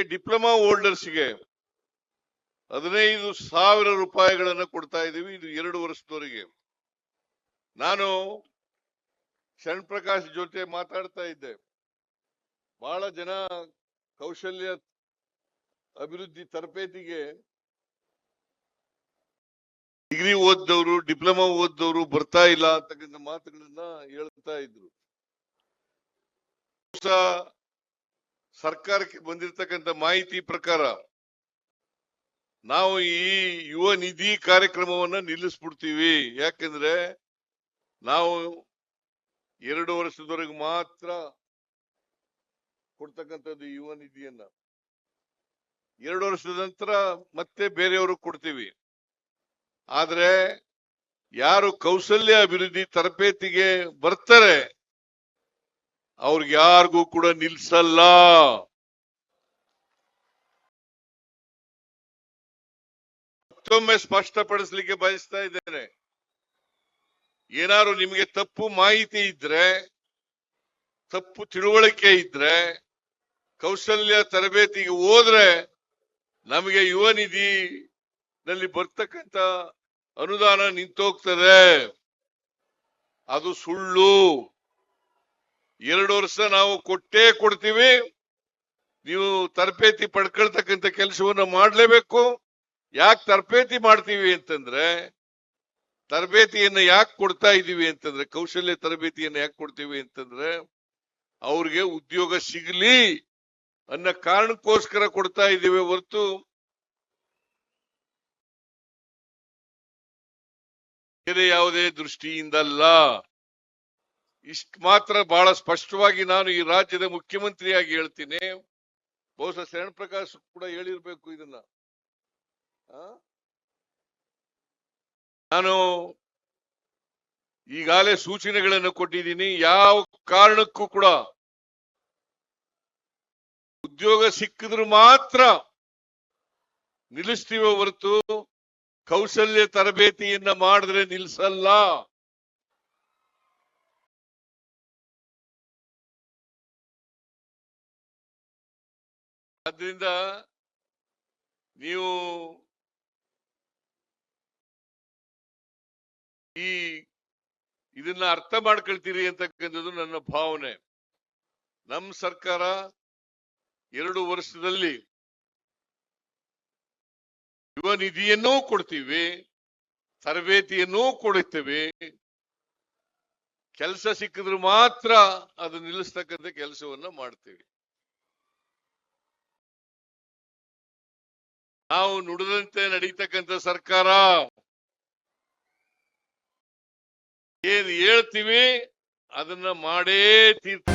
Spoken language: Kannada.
ಜೊತೆಗೆ ಡಿಪ್ಲೊಮಾ ಹೋಲ್ಡರ್ಸ್ಗೆ ಹದಿನೈದು ಸಾವಿರ ರೂಪಾಯಿಗಳನ್ನು ಕೊಡ್ತಾ ಇದ್ದೀವಿ ಇದು ಎರಡು ವರ್ಷದವರೆಗೆ. ನಾನು ಶರಣ್ ಪ್ರಕಾಶ್ ಜೊತೆ ಮಾತಾಡ್ತಾ ಇದ್ದೆ. ಬಹಳ ಜನ ಕೌಶಲ್ಯ ಅಭಿವೃದ್ಧಿ ತರಬೇತಿಗೆ ಡಿಗ್ರಿ ಓದ್ದವರು, ಡಿಪ್ಲೊಮಾ ಓದ್ದವರು ಬರ್ತಾ ಇಲ್ಲ ಅಂತಕ್ಕಂಥ ಮಾತುಗಳನ್ನ ಹೇಳ್ತಾ ಇದ್ರು. ಸರ್ಕಾರಕ್ಕೆ ಬಂದಿರತಕ್ಕಂತ ಮಾಹಿತಿ ಪ್ರಕಾರ ನಾವು ಈ ಯುವ ನಿಧಿ ಕಾರ್ಯಕ್ರಮವನ್ನ ನಿಲ್ಲಿಸ್ಬಿಡ್ತೀವಿ. ಯಾಕಂದ್ರೆ ನಾವು ಎರಡು ವರ್ಷದವರೆಗೆ ಮಾತ್ರ ಕೊಡ್ತಕ್ಕಂಥದ್ದು ಯುವ ನಿಧಿಯನ್ನ. ಎರಡು ವರ್ಷದ ನಂತರ ಮತ್ತೆ ಬೇರೆಯವರು ಕೊಡ್ತೀವಿ. ಆದ್ರೆ ಯಾರು ಕೌಶಲ್ಯ ಅಭಿವೃದ್ಧಿ ತರಬೇತಿಗೆ ಬರ್ತಾರೆ ಅವ್ರಿಗೆ ಯಾರಿಗೂ ಕೂಡ ನಿಲ್ಸಲ್ಲ. ಮತ್ತೊಮ್ಮೆ ಸ್ಪಷ್ಟಪಡಿಸ್ಲಿಕ್ಕೆ ಬಯಸ್ತಾ ಇದ್ದೇನೆ. ಏನಾದ್ರು ನಿಮಗೆ ತಪ್ಪು ಮಾಹಿತಿ ಇದ್ರೆ, ತಪ್ಪು ತಿಳುವಳಿಕೆ ಇದ್ರೆ, ಕೌಶಲ್ಯ ತರಬೇತಿಗೆ ಹೋದ್ರೆ ನಮಗೆ ಯುವ ನಿಧಿ ನಲ್ಲಿ ಬರ್ತಕ್ಕಂತ ಅನುದಾನ ನಿಂತೋಗ್ತದೆ. ಅದು ಸುಳ್ಳು. ಎರಡು ವರ್ಷ ನಾವು ಕೊಟ್ಟೇ ಕೊಡ್ತೀವಿ. ನೀವು ತರಬೇತಿ ಪಡ್ಕೊಳ್ತಕ್ಕಂಥ ಕೆಲಸವನ್ನು ಮಾಡಲೇಬೇಕು. ಯಾಕೆ ತರಬೇತಿ ಮಾಡ್ತೀವಿ ಅಂತಂದ್ರೆ, ತರಬೇತಿಯನ್ನ ಯಾಕೆ ಕೊಡ್ತಾ ಇದ್ದೀವಿ ಅಂತಂದ್ರೆ, ಕೌಶಲ್ಯ ತರಬೇತಿಯನ್ನು ಯಾಕೆ ಕೊಡ್ತೀವಿ ಅಂತಂದ್ರೆ, ಅವ್ರಿಗೆ ಉದ್ಯೋಗ ಸಿಗಲಿ ಅನ್ನೋ ಕಾರಣಕ್ಕೋಸ್ಕರ ಕೊಡ್ತಾ ಇದ್ದೀವಿ ಹೊರತು ಬೇರೆ ಯಾವುದೇ ದೃಷ್ಟಿಯಿಂದಲ್ಲ. ಇಷ್ಟ ಮಾತ್ರ ಬಹಳ ಸ್ಪಷ್ಟವಾಗಿ ನಾನು ಈ ರಾಜ್ಯದ ಮುಖ್ಯಮಂತ್ರಿಯಾಗಿ ಹೇಳ್ತೀನಿ. ಬಹುಶಃ ಶರಣ್ ಪ್ರಕಾಶ್ ಕೂಡ ಹೇಳಿರ್ಬೇಕು ಇದನ್ನ? ನಾನು ಈಗಾಗಲೇ ಸೂಚನೆಗಳನ್ನು ಕೊಟ್ಟಿದ್ದೀನಿ. ಯಾವ ಕಾರಣಕ್ಕೂ ಕೂಡ ಉದ್ಯೋಗ ಸಿಕ್ಕಿದ್ರು ಮಾತ್ರ ನಿಲ್ಲಿಸ್ತೀವೋ ಹೊರತು ಕೌಶಲ್ಯ ತರಬೇತಿಯನ್ನ ಮಾಡಿದ್ರೆ ನಿಲ್ಸಲ್ಲ. ಆದ್ರಿಂದ ನೀವು ಈ ಇದನ್ನ ಅರ್ಥ ಮಾಡ್ಕೊಳ್ತೀರಿ ಅಂತಕ್ಕಂಥದ್ದು ನನ್ನ ಭಾವನೆ. ನಮ್ಮ ಸರ್ಕಾರ ಎರಡು ವರ್ಷದಲ್ಲಿ ಯುವ ನಿಧಿಯನ್ನೂ ಕೊಡ್ತೀವಿ, ತರಬೇತಿಯನ್ನೂ ಕೊಡುತ್ತೇವೆ. ಕೆಲಸ ಸಿಕ್ಕಿದ್ರೆ ಮಾತ್ರ ಅದು ನಿಲ್ಲಿಸ್ತಕ್ಕಂಥ ಕೆಲಸವನ್ನ ಮಾಡ್ತೀವಿ. ನಾವು ನುಡಿದಂತೆ ನಡೀತಕ್ಕಂಥ ಸರ್ಕಾರ. ಏನ್ ಹೇಳ್ತೀವಿ ಅದನ್ನ ಮಾಡೇ ತೀರ್ತೀವಿ